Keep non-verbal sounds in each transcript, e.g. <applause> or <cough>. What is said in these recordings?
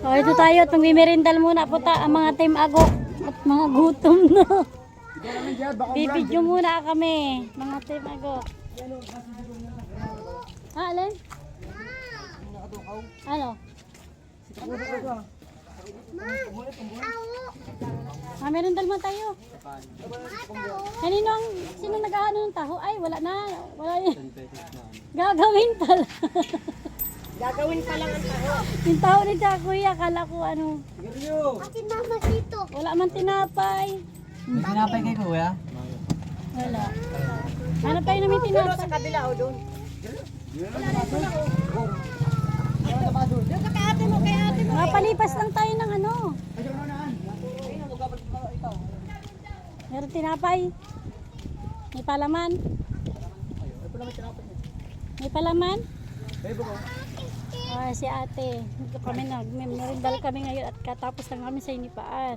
O, ito tayo at magmimerindal muna po ta ang mga team ago at mga gutom na. Bibidyo muna kami, mga team ago. Ah, alin? Ano? Ah, merindal mo tayo. Kanino ang, sino nag-ano ng taho? Ay, wala na. Wala yan. Gagawin pala. <laughs> Gagawin pa lang ang taho. Yung taho ni Tia Kuya, kala ko ano. Ate mama dito. Wala man tinapay. May pinapay kay kuya? Wala. Ano tayo namin tinapay? sa kabila o doon. Doon ka kay ate mo, kay ate mo. Mapalipas lang tayo ng ano. Meron tinapay. May palaman. May palaman? Ah, si ate. Dito kami nag merindal kami ngayon at katapos lang kami sa inipaan.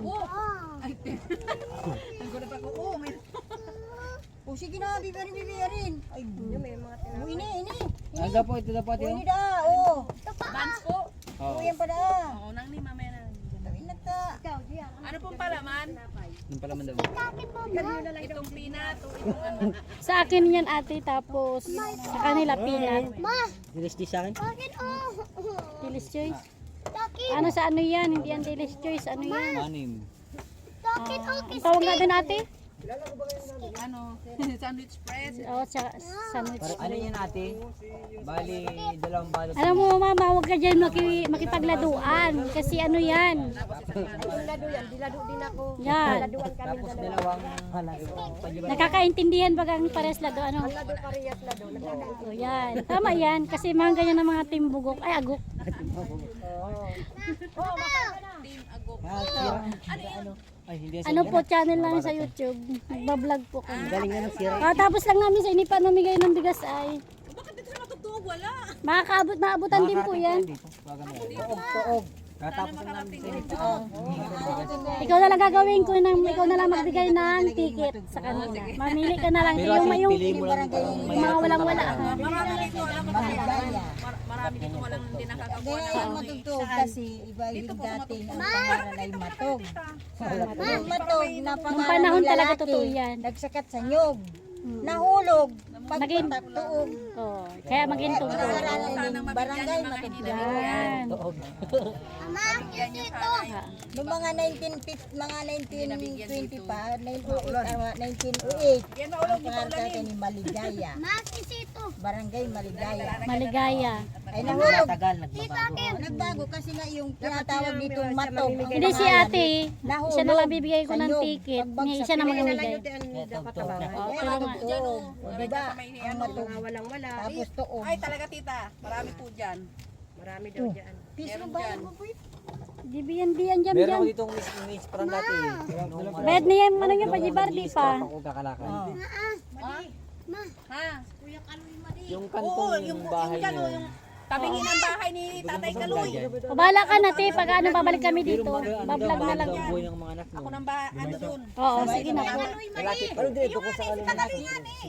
O <laughs> sige na, bibiyarin, bibiyarin. Ay, may mga tinapay. ini, ini. Ah, daw po, ito daw po ate. Ini da, o. Bans po. Oo. O yan pa da. Oo, nang ni mamaya na. Tawin na ta. Ano pong palaman? Nung pala man daw. Itong peanut, o itong ano. Sa akin yan ate tapos sa kanila peanut. Dilis sa akin? Delis choice. Ano sa ano yan? Hindi yan delis choice. Ano yan? Anim. Ang tawag nga doon ate? Ano, <laughs> sandwich spread. Oo, sa sandwich. Para, ano yan ate? Bali, dalawang balot. Alam mo mama, huwag ka dyan maki, makipagladuan. Kasi ano yan? Lado yan, dilado din ako. Yan. Laduan kami Tapos dalawa. dalawang. Nakakaintindihan ba ang pares lado? Ano? Lado parehas lado. O yan. Tama yan. Kasi mga ganyan ng mga timbugok. Ay, agok. Team agok. Ah, sira. Ano? Ay, hindi Ano po, channel lang sa YouTube. Nagbablog po kami. Galing nga ng sira. Ah, tapos lang namin sa inipa namigay ng bigas ay. Bakit dito siya matutugtog? Wala. Makakaabot, maabutan din po yan. Baga na. Tuog. Katapos na namin sa inito. Ikaw na lang gagawin ko nang ikaw na lang magbigay ng ticket sa kanila. Mamili ka na lang Pero yung yung, lang mga walang wala. ha? Marami dito, alam dito walang hindi nakakakuha ng ano eh. matugtog kasi iba yung dating ang pangalan ay matog. Yung matog na Nung pangalan panahon ng talaga lalaki, totoo yan. Nagsakat sa nyog. Nahulog. Naging- Pagpatak tuog. Oh, kaya maging tungkol. Pangalan ng barangay matugtog. Yan. Yan. Noong mga 1950, mga 1920 pa, 1908, ah, 1908, Yan maulog ang pangalan natin ni Maligaya. Barangay Maligaya. Maligaya. Ay nahulog. Tagal, nagbabago. Oh, nagbago kasi nga yung tinatawag dito matog. Hindi si ate, Nahulog siya na lang bibigay ko ng ticket. Niya, siya na tuog-tuog na. Oh, Ay. O, diba? May Ang matog. Walang wala. Tapos tuog. Ay, talaga tita. Marami po dyan. Marami daw dyan. Piso ba? Di biyan diyan jam Meron jam. ko ditong miss miss parang dati. Nung ano, Bet niya ano yung pajibar di pa. ako kakalakan. Ha? Yung Oo, kantong yung, bahay yung, ano, niyo. Yung tabingi ng bahay ni Tatay Kaloy. Pabala ka na te pag ano babalik kami dito. Bablog na lang. Ang buhay ng mga anak Ako mo. ng bahay, ano doon. Oo, sige na po. Malapit. Ano dito ko sa kanila.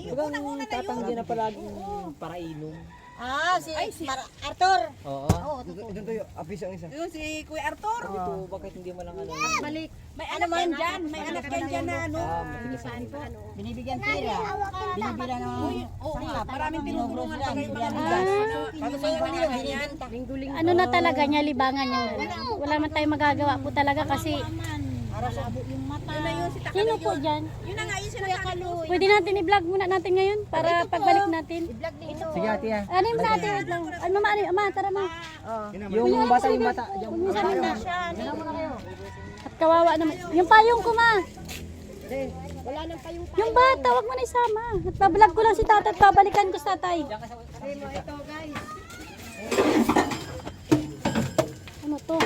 Huwag ang tatanggi na palaging parainom. Ah, si Mar- Arthur. Oo. Yun, si Kuya Arthur. Ito, bakit hindi mo lang ano? Balik. May anak yan dyan. May anak yan dyan na ano. Ah, ang Binibigyan pera. Binibigyan ng Oo, maraming tinutulungan pa kayo mga Pag yung. Ano na talaga niya libangan niya. na. Wala man tayong magagawa po talaga kasi sa yung sino po diyan? Yun na nga, yun sinasabi ko. Pwede natin i-vlog muna natin ngayon para pagbalik natin. Vlog dito. Sige ate ah. Ano yung natin? Wait lang. Ano mama, ano, ama, tara ma. Yung bata yung mata. Huwag mo sabi na. At kawawa naman. Yung payong ko ma. Wala nang pa yung Yung bata, wag mo na isama. At bablog ko lang si tatay at babalikan ko sa tatay. mo ito guys. Ano to?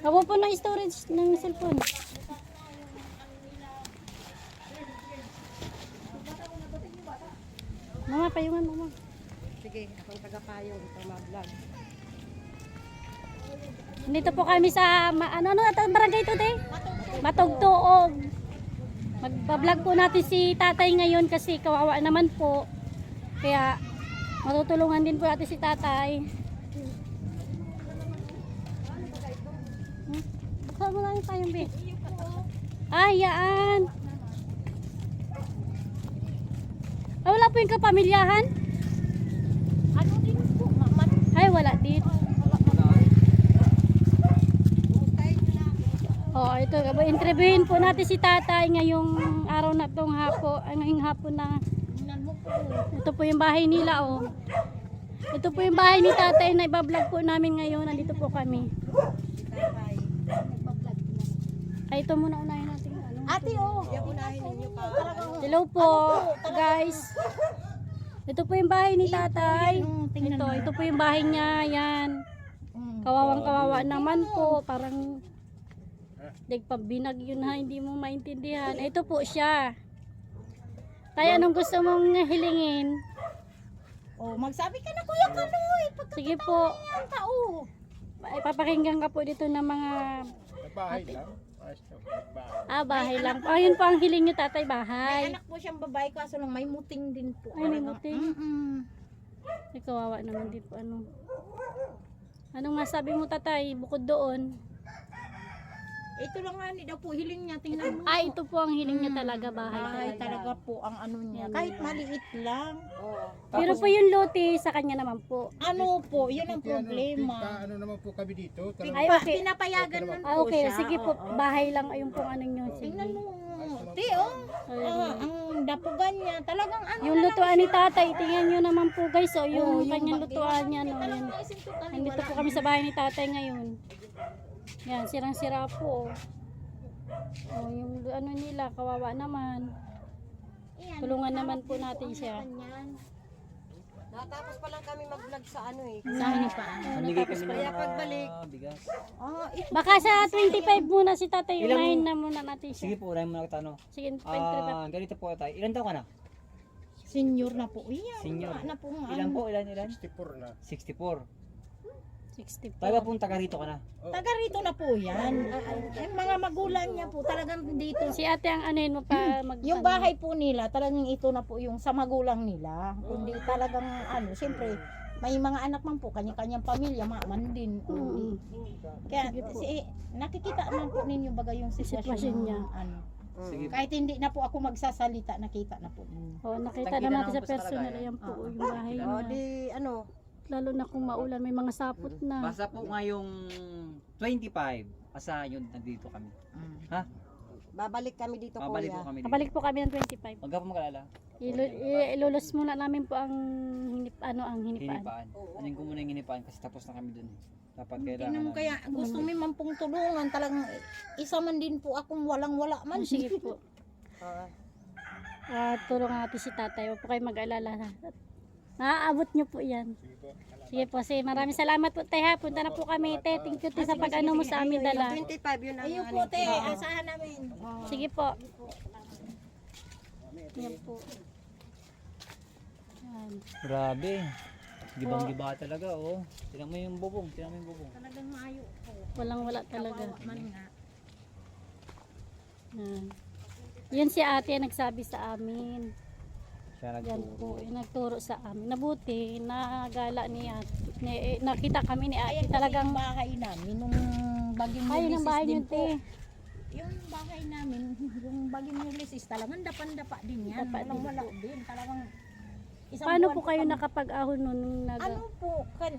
Kapo po ng storage ng cellphone. Mama, payungan mama. Sige, akong taga-payong ito mag-vlog. Dito po kami sa, ma- ano, ano, ito, barangay to, te? Matugtuog. Magbablog po natin si tatay ngayon kasi kawawa naman po. Kaya, matutulungan din po natin si tatay. Hmm? Buksan mo lang tayong bin. Ay, ah, yaan. Ah, wala po yung kapamilyahan? Ano din po, mama? Ay, wala din. Oh, ito, interviewin po natin si tatay ngayong araw na tong hapo, ngayong hapon na ito po yung bahay nila oh. Ito po yung bahay ni tatay na ibablog po namin ngayon. Nandito po kami. Ay, ito muna unahin natin. Ano? Ate, oh. Hello po, guys. Ito po yung bahay ni tatay. Ito, ito po yung bahay niya. Yan. Mm. Kawawang kawawa naman po. Parang nagpabinag yun ha. Hindi mo maintindihan. Ito po siya. Tay, anong gusto mong hilingin? Oh, magsabi ka na Kuya Kaloy. Sige po. Pagkatang tao. Ipapakinggan ka po dito ng mga... Bahay lang. Bahay. Ah, bahay lang. po. Ayun po ang hiling niyo, tatay, May bahay. anak po siyang babae kaso lang may muting din po. Ay, may muting. Mm-mm. Ay, kawawa naman din po. Ano? Anong masabi mo, tatay? Bukod doon. Ito lang nga ni daw po hiling niya. Tingnan mo. Ah, ito po ang hiling niya talaga, bahay Ay, talaga. talaga po ang ano niya. Kahit maliit lang. Pero po yung lote, sa kanya naman po. Ano po, yun ang Kaya ano, problema. ano naman po kami dito. Talagang Ay, Pa, okay. pinapayagan man Ah, po okay. siya. Sige po, Oo. bahay lang ayun pong ano nyo. Sige. Tingnan mo. Ti, oh. Ah, ang dapugan niya. Talagang ano Yung lang lutuan ni tatay, tingnan nyo naman po guys. Oh, Oo, yung yung kanyang lutuan niya. No, yan. Nandito po kami sa bahay ni tatay ngayon. Yan, sirang-sira po. Oh. Oh, yung ano nila, kawawa naman. Tulungan naman po natin siya. Natapos pa lang kami mag-vlog sa ano eh. Sa hinipan. Namigay kami ng Kaya pagbalik. bigas. Ito. Baka sa 25 muna si tatay, Ilang- unahin na muna natin siya. Sige po, unahin mo na kita ano. Sige, 25. Ah, ganito po tayo. Ilan taon ka na? Senior na po. Iyan. Senior. Na po nga. Ilan po? Ilan, ilan? 64 na. 64. 60 po. Taga pong taga rito ka na. Taga rito na po yan. Yung mga magulang niya po talagang dito. Si ate ang anuhin mo pa mag... Yung bahay po nila, talagang ito na po yung sa magulang nila. Kundi talagang ano, siyempre, may mga anak man po, kanya-kanyang pamilya, maman din. Mm. Kaya, si, nakikita naman po ninyo baga yung sitwasyon, niya. Ano. Sige po. Kahit hindi na po ako magsasalita, nakita na po ninyo. Oh, nakita Nakita naman natin naman sa personal. Ayan po Oo. yung bahay O niya. di ano, Lalo na kung maulan, may mga sapot na. Basta po ngayong 25, asa yun, nandito kami. babalik kami dito Mabalik po kuya. kami dito. Kabalik po kami ng 25. Huwag ka po mag-alala. Ilu- i- ilulos muna namin po ang hinip, ano ang hinipaan. Hinipaan. Anin ko muna yung hinipaan kasi tapos na kami dun. Dapat Tingnan kailangan mo na. kaya, gusto mo man pong tulungan, talagang isa man din po akong walang-wala man. Oh, sige po. <laughs> Ah, Ah, tulungan natin si tatay. Huwag po kayo mag-alala. Naaabot niyo po yan. Sige po, sige. Maraming salamat po tayo ha. Punta na po kami. Te, thank you te sa pag-ano mo sa amin dala. 25 yun ang Ayun ano. po, te, asahan namin. Sige po. Yan po. Yan. Grabe. Gibang-giba talaga, oh. Tingnan mo yung bubong, tingnan mo yung bubong. Talagang mayo po. Walang wala talaga. Man nga. Yan. Yan si ate nagsabi sa amin. Siya Yan nagturo. po, yung nagturo sa amin. Nabuti, nagala ni ate. Ni, eh, nakita kami ni ate Ayan talagang talagang bahay namin nung baging ayun ang bahay din niyo po. te. Yung bahay namin, yung baging Ulysses talagang dapan-dapa din yan. Dapa Walang din wala din. Talagang isang Paano buwan po kayo kami- nakapag-ahon nun? nung nag- Ano po, kan,